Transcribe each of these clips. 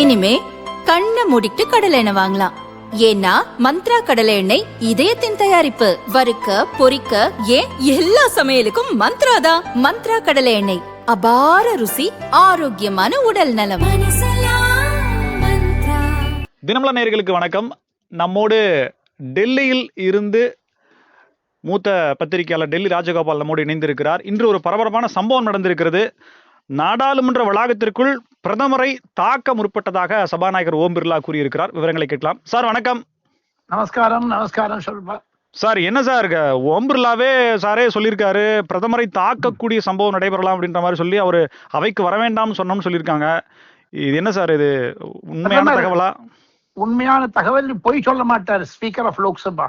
இனிமே கண்ணை மூடிட்டு கடலை எண்ணெய் வாங்கலாம். ஏன்னா மந்த்ரா கடலை எண்ணெய் இதயத்தின் தயாரிப்பு. வறுக்க பொரிக்க ஏன் எல்லா சமையலுக்கும் மந்த்ரா தான். மந்த்ரா கடலை எண்ணெய். அபார ருசி ஆரோக்கியமான உடல் நலம். தினமல நேயர்களுக்கு வணக்கம். நம்மோடு டெல்லியில் இருந்து மூத்த பத்திரிகையாளர் டெல்லி ராஜகோபால் நம்மோடு இணைந்திருக்கிறார். இன்று ஒரு பரபரப்பான சம்பவம் நடந்திருக்கிறது. நாடாளுமன்ற வளாகத்திற்குள் பிரதமரை தாக்க முற்பட்டதாக சபாநாயகர் ஓம் பிர்லா கூறியிருக்கிறார். விவரங்களை கேட்கலாம். சார் வணக்கம். நமஸ்காரம் நமஸ்காரம் சொல்பா சார் என்ன சார்? ஓம் பிர்லாவே சாரே சொல்லியிருக்காரு. பிரதமரை தாக்கக்கூடிய சம்பவம் நடைபெறலாம் அப்படின்ற மாதிரி சொல்லி அவர் அவைக்கு வர வேண்டாம்னு சொன்னோம்னு சொல்லியிருக்காங்க. இது என்ன சார் இது? உண்மையான தகவலா? உண்மையான தகவல் பொய் சொல்ல மாட்டார் ஸ்பீக்கர் ஆஃப் லோக்சபா.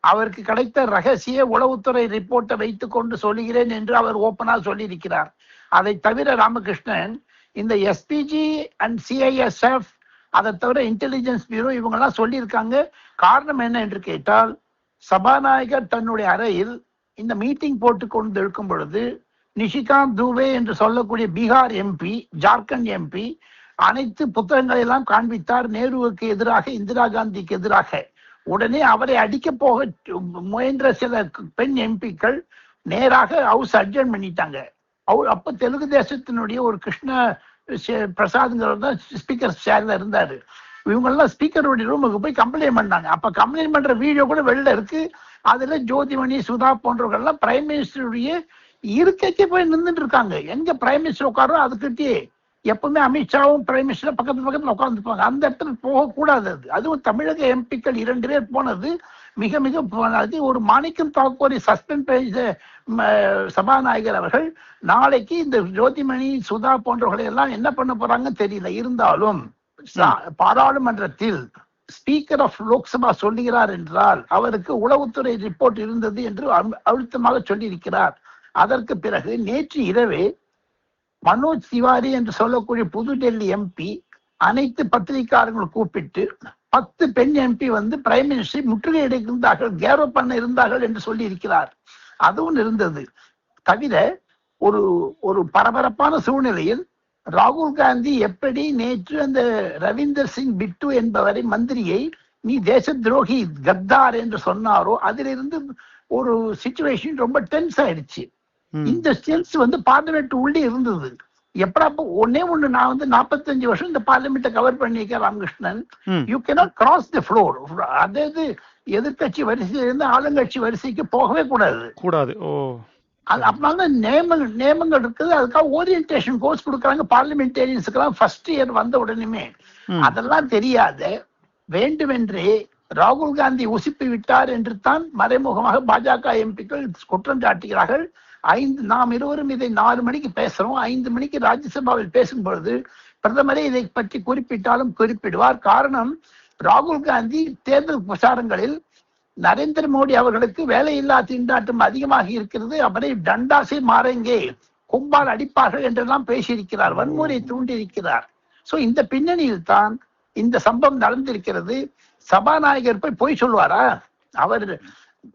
அவருக்கு கிடைத்த ரகசிய உளவுத்துறை ரிப்போர்ட்டை வைத்துக் கொண்டு சொல்லுகிறேன் என்று அவர் ஓப்பனா சொல்லியிருக்கிறார். அதை தவிர ராமகிருஷ்ணன் இந்த எஸ்பிஜி அண்ட் சிஐஎஸ்எஃப் அதை தவிர இன்டெலிஜென்ஸ் பியூரோ இவங்கெல்லாம் சொல்லியிருக்காங்க. காரணம் என்ன என்று கேட்டால் சபாநாயகர் தன்னுடைய அறையில் இந்த மீட்டிங் போட்டு கொண்டு இருக்கும் பொழுது நிஷிகாந்த் தூவே என்று சொல்லக்கூடிய பீகார் எம்பி ஜார்க்கண்ட் எம்பி அனைத்து புத்தகங்களை எல்லாம் காண்பித்தார். நேருவுக்கு எதிராக இந்திரா காந்திக்கு எதிராக. உடனே அவரை அடிக்க போக முயன்ற சில பெண் எம்பிக்கள் நேராக ஹவுஸ் அட்ஜன் பண்ணிட்டாங்க. அவ- அப்ப தெலுங்கு தேசத்தினுடைய ஒரு கிருஷ்ண பிரசாத்ங்கிறவர் தான் ஸ்பீக்கர் சேர்ல இருந்தாரு. இவங்கெல்லாம் ஸ்பீக்கருடைய ரூமுக்கு போய் கம்ப்ளைண்ட் பண்ணாங்க. அப்ப கம்ப்ளைண்ட் பண்ற வீடியோ கூட வெளில இருக்கு. அதுல ஜோதிமணி சுதா போன்றவர்கள் எல்லாம் பிரைம் மினிஸ்டருடைய இருக்கைக்கு போய் நின்றுட்டு இருக்காங்க. எங்க பிரைம் மினிஸ்டர் உட்காரோ அதுக்கிட்டே எப்பவுமே அமித்ஷாவும் பிரைம் மினிஸ்டர் பக்கத்து பக்கத்துல உட்கார்ந்துருப்பாங்க அந்த இடத்துல போகக்கூடாது அது. அதுவும் தமிழக எம்பிக்கள் இரண்டு பேர் போனது. மிக மிக ஒரு மாணிக்கம் தாக்கூரை சஸ்பெண்ட் சபாநாயகர் அவர்கள் நாளைக்கு இந்த ஜோதிமணி சுதா போன்றவர்களை எல்லாம் என்ன பண்ண போறாங்கன்னு தெரியல. இருந்தாலும் பாராளுமன்றத்தில் ஸ்பீக்கர் ஆஃப் லோக்சபா சொல்லுகிறார் என்றால் அவருக்கு உளவுத்துறை ரிப்போர்ட் இருந்தது என்று அழுத்தமாக சொல்லியிருக்கிறார். அதற்கு பிறகு நேற்று இரவே மனோஜ் திவாரி என்று சொல்லக்கூடிய புதுடெல்லி எம்பி அனைத்து பத்திரிகையாளர்கள் கூப்பிட்டு பத்து பெண் எம்பி வந்து பிரைம் மினிஸ்டரை முற்றுகையிடுகின்றார்கள் கேரோ பண்ண இருந்தார்கள் என்று சொல்லி இருக்கிறார். அதுவும் இருந்தது. தவிர ஒரு ஒரு பரபரப்பான சூழ்நிலையில் ராகுல் காந்தி எப்படி நேற்று அந்த ரவீந்தர் சிங் பிட்டு என்பவரை மந்திரியை நீ தேச துரோகி கத்தார் என்று சொன்னாரோ அதிலிருந்து ஒரு சுச்சுவேஷன் ரொம்ப டென்ஸ் ஆயிடுச்சு. இந்த ஸ்டெல்ஸ் வந்து பார்லிமெண்ட் உள்ளே இருந்தது. எப்படா ஒன்னே ஒண்ணு நான் வந்து 45 வருஷம் இந்த பார்லிமெண்ட்டை கவர் பண்ணியிருக்கேன் Ramakrishnan. You cannot cross the floor அதாவது எதிர்க்கட்சி வரிசையிலிருந்து ஆளுங்கட்சி வரிசைக்கு போகவே கூடாது. கூடாது. ஓ. அது அதனால நியமங்கள் நியமங்கள் இருக்குது. அதுக்காக ஓரியன்டேஷன் கோர்ஸ் கொடுக்குறாங்க. பார்லிமெண்டேரியன்ஸுக்கெல்லாம் ஃபர்ஸ்ட் இயர் வந்த உடனேமே. அதெல்லாம் தெரியாத. வேண்டுமென்றே ராகுல் காந்தி உசிப்பி விட்டார் என்று தான் மறைமுகமாக பாஜக எம்பிக்கள் குற்றம் சாட்டுகிறார்கள். ஐந்து நாம் இருவரும் இதை நாலு மணிக்கு பேசுறோம். ஐந்து மணிக்கு ராஜ்யசபாவில் பேசும் பொழுது பிரதமரே இதை பற்றி குறிப்பிட்டாலும் குறிப்பிடுவார். காரணம் ராகுல் காந்தி தேர்தல் பிரச்சாரங்களில் நரேந்திர மோடி அவர்களுக்கு வேலையில்லா திண்டாட்டம் அதிகமாக இருக்கிறது. அவரை டண்டாசை மாறெங்கே கொம்பால் அடிப்பார்கள் என்றெல்லாம் பேசியிருக்கிறார். வன்முறை தூண்டியிருக்கிறார். சோ இந்த பின்னணியில் தான் இந்த சம்பவம் நடந்திருக்கிறது. சபாநாயகர் போய் பொய் சொல்வாரா அவர்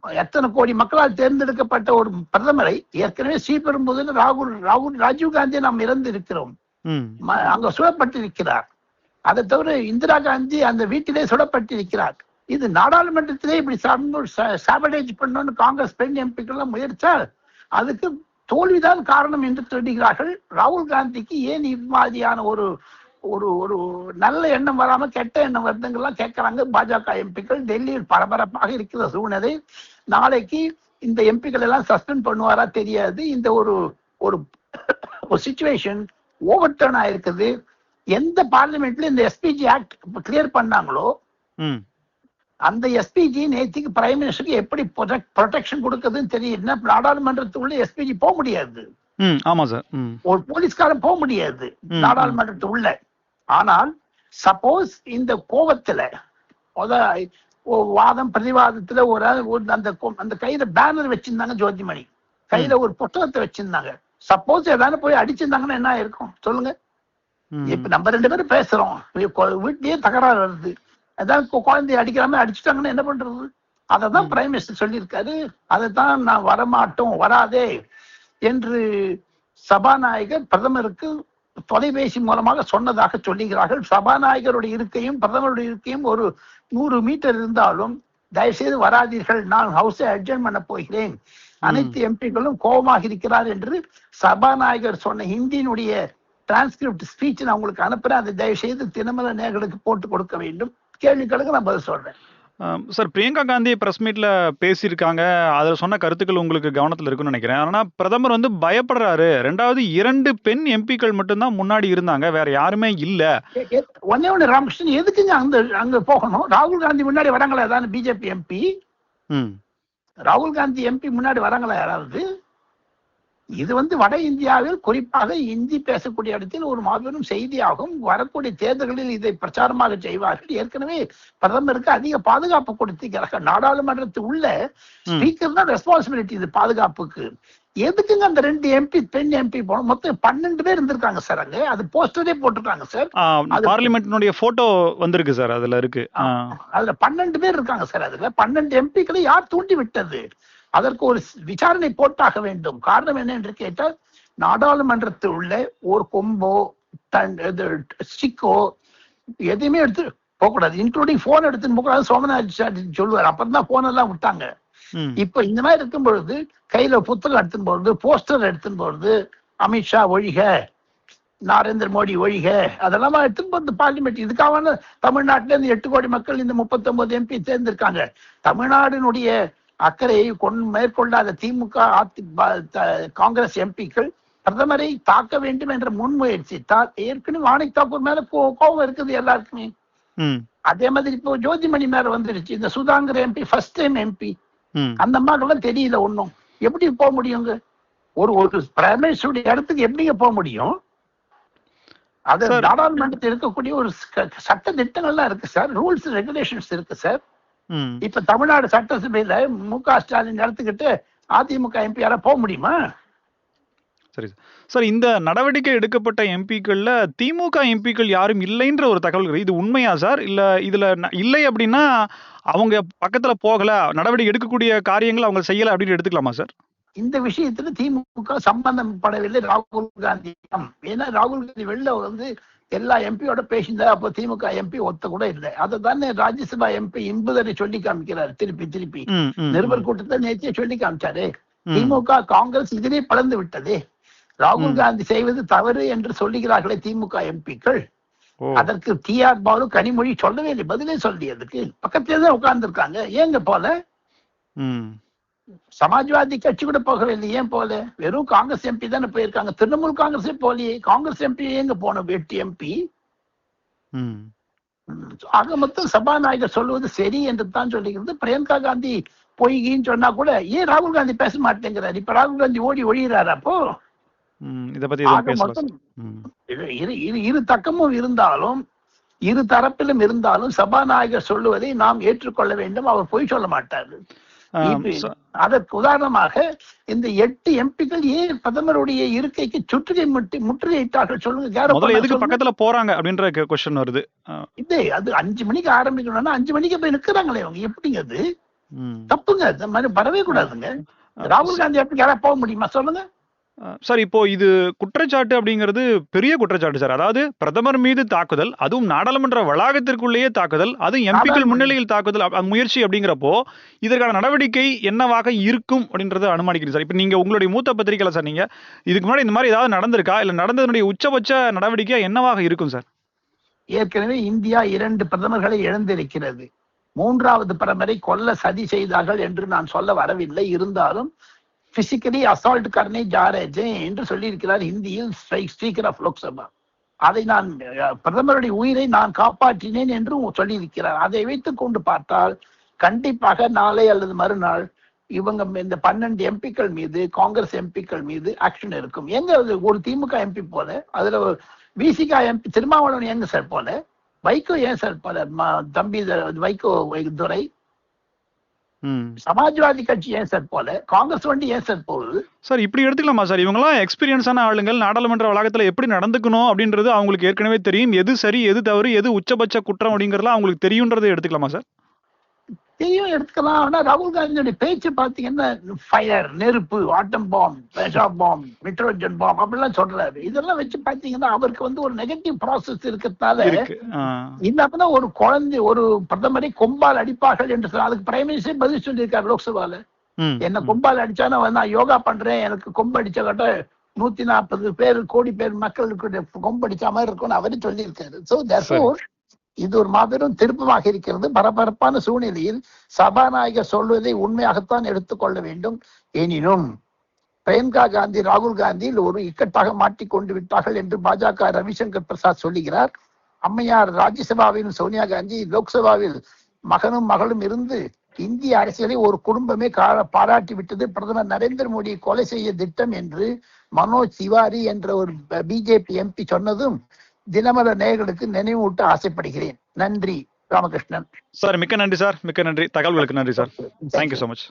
எத்தனை கோடி மக்களால் தேர்ந்தெடுக்கப்பட்ட ஒரு பிரதமரை ஏற்கனவே ஸ்ரீபெரும்புதூர் ராகுல் ராகுல் ராஜீவ் காந்தி நாம் இறந்து இருக்கிறோம். ம். ம- அங்க சுடப்பட்டிருக்கிறார். அதை தவிர இந்திரா காந்தி அந்த வீட்டிலே சுடப்பட்டிருக்கிறார். இது நாடாளுமன்றத்திலே இப்படி சாபடேஜ் பண்ணணும்னு காங்கிரஸ் பெண் எம்பிக்கெல்லாம் முயற்சால் அதுக்கு தோல்விதான் காரணம் என்று சொல்லுகிறார்கள் ராகுல் காந்திக்கு ஏன் இது மாதிரியான ஒரு ஒரு ஒரு நல்ல எண்ணம் வராம கெட்ட எண்ணம் வருதுங்கெல்லாம் கேட்கறாங்க பாஜக எம்பிக்கள் டெல்லியில் பரபரப்பாக இருக்கிற சூழ்நிலை. நாளைக்கு இந்த எம்பிக்கள் எல்லாம் சஸ்பெண்ட் பண்ணுவாரா தெரியாது. இந்த ஒரு ஒரு சுச்சுவேஷன் ஓவர் டர்ன் ஆயிருக்குது. எந்த பார்லிமெண்ட்ல இந்த எஸ்பிஜி ஆக்ட் கிளியர் பண்ணாங்களோ அந்த எஸ்பிஜி நேத்திக்கு பிரைம் மினிஸ்டருக்கு எப்படி ப்ரொடெக்ஷன் கொடுக்குதுன்னு தெரியும் என்ன நாடாளுமன்றத்துக்குள்ள எஸ்பிஜி போக முடியாது. ஆமா சார் ஒரு போலீஸ்காரன் போக முடியாது. நாடாளுமன்றத்துக்குள்ள. ஆனால் சப்போஸ் இந்த கோபத்துல வாதம் பிரதிவாதத்துல ஒரு அந்த அந்த கையில பேனர் வச்சிருந்தாங்க ஜோதிமணி. கையில ஒரு புத்தகத்தை வச்சிருந்தாங்க. சப்போஸ் ஏதாவது போய் அடிச்சிருந்தாங்கன்னா என்ன இருக்கும் சொல்லுங்க. இப்ப நம்ம ரெண்டு பேரும் பேசுறோம். வீட்லயே தகராறு வருது. ஏதாவது குழந்தைய அடிக்கிற மாதிரி அடிச்சிட்டாங்கன்னா என்ன பண்றது? அததான் பிரைம் மினிஸ்டர் சொல்லியிருக்காரு. அதைத்தான் நான் வரமாட்டோம் வராதே என்று சபாநாயகர் பிரதமருக்கு தொலைபேசி மூலமாக சொன்னதாக சொல்லுகிறார்கள். சபாநாயகருடைய இருக்கையும் பிரதமருடைய இருக்கையும் ஒரு நூறு மீட்டர் இருந்தாலும் தயவுசெய்து வராதீர்கள். நான் ஹவுஸை அட்ஜன் பண்ண போகிறேன். அனைத்து எம்பிக்களும் கோபமாக இருக்கிறார் என்று சபாநாயகர் சொன்ன ஹிந்தியினுடைய டிரான்ஸ்கிரிப்ட் ஸ்பீச் நான் உங்களுக்கு அனுப்புறேன். அதை தயவு செய்து தினமல நேர்களுக்கு போட்டு கொடுக்க வேண்டும். கேள்விகளுக்கு நான் பதில் சொல்றேன். சார் பிரியங்கா காந்தி பிரஸ் மீட்ல பேசியிருக்காங்க. அதில் சொன்ன கருத்துக்கள் உங்களுக்கு கவனத்தில் இருக்குன்னு நினைக்கிறேன். ஆனால் பிரதமர் வந்து பயப்படுறாரு. ரெண்டாவது இரண்டு பெண் எம்பிக்கள் மட்டும்தான் முன்னாடி இருந்தாங்க. வேற யாருமே இல்லை. ஒண்ணே ஒண்ணு ராமகிருஷ்ணன் எதுக்குங்க அந்த அங்க போகணும்? ராகுல் காந்தி முன்னாடி வராங்களா? ஏதாவது பிஜேபி எம்பி ம். ராகுல் காந்தி எம்பி முன்னாடி வராங்களா யாராவது? இது வந்து வட இந்தியாவில் குறிப்பாக இந்தி பேசக்கூடிய இடத்தில் ஒரு மாபெரும் செய்தியாகும் வரக்கூடிய தேர்தல்களில் இதை பிரச்சாரமாக செய்வார்கள். ஏற்கனவே பிரதமருக்கு அதிக பாதுகாப்பு கொடுத்திருக்கிறார்கள். நாடாளுமன்றத்து உள்ள ஸ்பீக்கர் தான் ரெஸ்பான்சிபிலிட்டி இது பாதுகாப்புக்கு. எதுக்குங்க அந்த ரெண்டு எம்பி பெண் எம்பி போனோம் மொத்தம் பன்னெண்டு பேர் இருந்திருக்காங்க சார் அங்க. அது போஸ்டரே போட்டிருக்காங்க சார். பார்லிமெண்ட்டினுடைய போட்டோ வந்திருக்கு சார் அதுல இருக்கு. அதுல பன்னெண்டு பேர் இருக்காங்க சார் அதுல. பன்னெண்டு எம்பிக்களை யார் தூண்டி விட்டது அதற்கு ஒரு விசாரணை போட்டாக வேண்டும். காரணம் என்ன என்று கேட்டால் நாடாளுமன்றத்தில் உள்ள ஒரு கொம்போ தன் ஸ்டிக்கோ எதையுமே எடுத்து போகக்கூடாது. இன்க்ளூடிங் போன் எடுத்துன்னு போகக்கூடாது. சோமநாத் சாட்டர்ஜி சொல்லுவார். அப்புறம் தான் போன் எல்லாம் விட்டாங்க. இப்ப இந்த மாதிரி இருக்கும் பொழுது கையில புத்தகம் எடுத்துன்னு போறது போஸ்டர் எடுத்துன்னு போறது அமித்ஷா ஒழிக நரேந்திர மோடி ஒழிக அதெல்லாம் எடுத்துன்னு போறது பார்லிமெண்ட் இதுக்காக தமிழ்நாட்டுல இருந்து எட்டு கோடி மக்கள் இந்த 39 எம்பி தேர்ந்திருக்காங்க தமிழ்நாட்டினுடைய அக்கறையை கொண்டு மேற்கொள்ளாத திமுக காங்கிரஸ் எம்பிக்கள் பிரதமரை தாக்க வேண்டும் என்ற முன்முயற்சித்தால் ஏற்கனவே மாணிக் தாக்கூர் மேல கோ- கோபம் இருக்குது எல்லாருக்குமே. அதே மாதிரி இப்போ ஜோதிமணி மேல வந்துருச்சு. இந்த சுதாங்கர் எம்பி ஃபர்ஸ்ட் டைம் எம்பி. அந்த அம்மாக்கெல்லாம் தெரியல ஒண்ணும். எப்படி போக முடியுங்க ஒரு ஒரு பிரைம் மினிஸ்டருடைய இடத்துக்கு எப்படிங்க போக முடியும்? அது. நாடாளுமன்றத்தில் இருக்கக்கூடிய ஒரு சட்ட திட்டங்கள்லாம் இருக்கு சார் ரூல்ஸ் ரெகுலேஷன்ஸ் இருக்கு சார். இப்ப தமிழ்நாடு சட்டசபையில மு க ஸ்டாலின் இடத்துக்கிட்டு அதிமுக எம்பி யாரா போக முடியுமா? சரி சார். இந்த நடவடிக்கை எடுக்கப்பட்ட எம்பிக்கள்ல திமுக எம்பிக்கள் யாரும் இல்லைன்ற ஒரு தகவல். இது உண்மையா சார்? இல்ல இதுல இல்லை அப்படின்னா அவங்க பக்கத்துல போகல நடவடிக்கை எடுக்கக்கூடிய காரியங்கள் அவங்க செய்யல அப்படின்னு எடுத்துக்கலாமா சார்? இந்த விஷயத்துல திமுக சம்பந்தப்படவில்லை ராகுல் காந்தி. ஏன்னா ராகுல் காந்தி வெளில வந்து எல்லா எம்பியோட பேசியிருந்தா அப்போ திமுக எம்பி ஒத்த கூட இல்லை. அதை தானே ராஜ்யசபா எம்பி இன்புதரை சொல்லி காமிக்கிறார் திருப்பி திருப்பி. நிருபர் கூட்டத்தை நேற்றே சொல்லி காமிச்சாரு. திமுக காங்கிரஸ் இதிலே பலந்து விட்டதே. ராகுல். காந்தி செய்வது தவறு என்று சொல்லுகிறார்களே திமுக எம்பிக்கள் அதற்கு டி ஆர் பாலு கனிமொழி சொல்லவே இல்லை பதிலே சொல்லி அதுக்கு. பக்கத்திலே தான் உட்கார்ந்து இருக்காங்க ஏங்க போல? சமாஜ்வாதி கட்சி கூட போகவில்லை ஏன் போல வெறும் காங்கிரஸ் எம்பி தானே போயிருக்காங்க. திரிணாமுல் காங்கிரஸே போலியே காங்கிரஸ் எம்பி எங்க போனோம்? எட்டு எம்பி. ஆக மொத்தம் சபாநாயகர் சொல்வது சரி என்று தான் சொல்லுகிறது பிரியங்கா காந்தி பொய்கின்னு சொன்னா கூட ஏன் ராகுல் காந்தி பேச மாட்டேங்கிறார்? இப்ப ராகுல் காந்தி ஓடி ஒழிகிறார் அப்போ. இரு தக்கமும் இருந்தாலும் இரு தரப்பிலும் இருந்தாலும் சபாநாயகர் சொல்லுவதை நாம் ஏற்றுக்கொள்ள வேண்டும். அவர் பொய் சொல்ல மாட்டார். அதற்கு உதாரணமாக இந்த எட்டு எம்பிக்கள் ஏன் பிரதமருடைய இருக்கைக்கு சுற்றுகை முற்றி முற்றுகையிட்டார்கள் சொல்லுங்க. எதுக்கு. பக்கத்துல போறாங்க அப்படின்ற கொஸ்டின் வருது. இது அது அஞ்சு மணிக்கு ஆரம்பிக்கணும்னா அஞ்சு மணிக்கு போய் நிக்கிறாங்களே அவங்க. எப்படிங்க அது. தப்புங்க. இந்த மாதிரி வரவே கூடாதுங்க. ராகுல் காந்தி எப்படி யாரா போக முடியுமா? சொல்லுங்க. சார் இப்போ இது குற்றச்சாட்டு அப்படிங்கிறது பெரிய குற்றச்சாட்டு சார். அதாவது பிரதமர் மீது தாக்குதல் அதுவும் நாடாளுமன்ற வளாகத்திற்குள்ளேயே தாக்குதல் அதுவும் எம்பிக்கள் முன்னிலையில் தாக்குதல் முயற்சி அப்படிங்கிறப்போ இதற்கான நடவடிக்கை என்னவாக இருக்கும் அப்படின்றத அனுமானிக்கிறீங்க சார். இப்போ நீங்க உங்களுடைய மூத்த பத்திரிகையில சார் நீங்க இதுக்கு முன்னாடி இந்த மாதிரி ஏதாவது நடந்திருக்கா? இல்ல நடந்ததனுடைய உச்சபட்ச நடவடிக்கை என்னவாக இருக்கும் சார்? ஏற்கனவே இந்தியா இரண்டு பிரதமர்களை இழந்திருக்கிறது. மூன்றாவது பிரதமரை கொல்ல சதி செய்தார்கள் என்று நான் சொல்ல வரவில்லை. இருந்தாலும் பிசிக்கலி அசால்ட் கர்னே ஜாரேஜே என்று சொல்லியிருக்கிறார் ஹிந்தியில் ஸ்பீக்கர் ஆஃப் லோக்சபா அதை நான் பிரதமருடைய உயிரை நான் காப்பாற்றினேன் என்றும் சொல்லியிருக்கிறார். அதை வைத்துக் கொண்டு பார்த்தால் கண்டிப்பாக நாளை அல்லது மறுநாள் இவங்க இந்த பன்னெண்டு எம்பிக்கள் மீது காங்கிரஸ் எம்பிக்கள் மீது ஆக்ஷன் இருக்கும். எங்க அது ஒரு திமுக எம்பி போல அதுல ஒரு விசிகா எம்பி திருமாவளவன் எங்க சார் போல? வைகோ ஏன் சார் போல தம்பி வைகோ துரை சமாஜ்வாதி கட்சி ஏன் சார் போல? காங்கிரஸ் வண்டி ஏன் சார் போகுது? சார் இப்படி எடுத்துக்கலாமா சார்? இவங்கெல்லாம் எக்ஸ்பீரியன்ஸான ஆளுங்கள் நாடாளுமன்ற வளாகத்தில் எப்படி நடந்துக்கணும் அப்படின்றது அவங்களுக்கு ஏற்கனவே தெரியும். எது சரி எது தவறு எது உச்சபட்ச குற்றம் அப்படிங்கிறதுலாம் அவங்களுக்கு தெரியுன்றதை எடுத்துக்கலாமா சார்? இதையும் எடுத்துக்கலாம். ஆனா ராகுல் காந்தியோட பேச்சு பாத்தீங்கன்னா ஃபயர் நெருப்பு ஆட்டம் பாம் பேஷா பாம் நிட்ரோஜன் பாம் அப்படிலாம் சொல்றாரு. இதெல்லாம் வச்சு பாத்தீங்கன்னா அவருக்கு வந்து ஒரு நெகட்டிவ் ப்ராசஸ் இருக்கிறதுனால. இந்த அப்பதான் ஒரு குழந்தை ஒரு பிரதமரை கொம்பால் அடிப்பார்கள் என்று சொல்ல அதுக்கு பிரைம் மினிஸ்டர் பதில் சொல்லியிருக்காரு லோக்சபால. என்ன. கொம்பால் அடிச்சானா வந்து நான் யோகா பண்றேன் எனக்கு கொம்பு அடிச்ச கட்ட நூத்தி நாற்பது பேர் கோடி பேர் மக்களுக்கு கொம்பு அடிச்ச மாதிரி இருக்கும்னு அவரு சொல்லியிருக்காரு. சோ therefore இது ஒரு மாபெரும் திருப்பமாக இருக்கிறது. பரபரப்பான சூழ்நிலையில் சபாநாயகர் சொல்வதை உண்மையாகத்தான் எடுத்துக்கொள்ள வேண்டும். எனினும் பிரியங்கா காந்தி ராகுல் காந்தியில் ஒரு இக்கட்டாக மாட்டிக்கொண்டு விட்டார்கள் என்று பாஜக ரவிசங்கர் பிரசாத் சொல்லுகிறார். அம்மையார் ராஜ்யசபாவில் சோனியா காந்தி லோக்சபாவில் மகனும் மகளும் இருந்து இந்திய அரசியலை ஒரு குடும்பமே பாராட்டி விட்டது. பிரதமர் நரேந்திர மோடியை கொலை செய்ய திட்டம் என்று மனோஜ் திவாரி என்ற ஒரு பிஜேபி எம்பி சொன்னதும் தினமலர் நேயர்களுக்கு நினைவூட்ட ஆசைப்படுகிறேன். நன்றி ராமகிருஷ்ணன். சார் மிக்க நன்றி சார். மிக்க நன்றி. தகவல்களுக்கு நன்றி சார். Thank you so much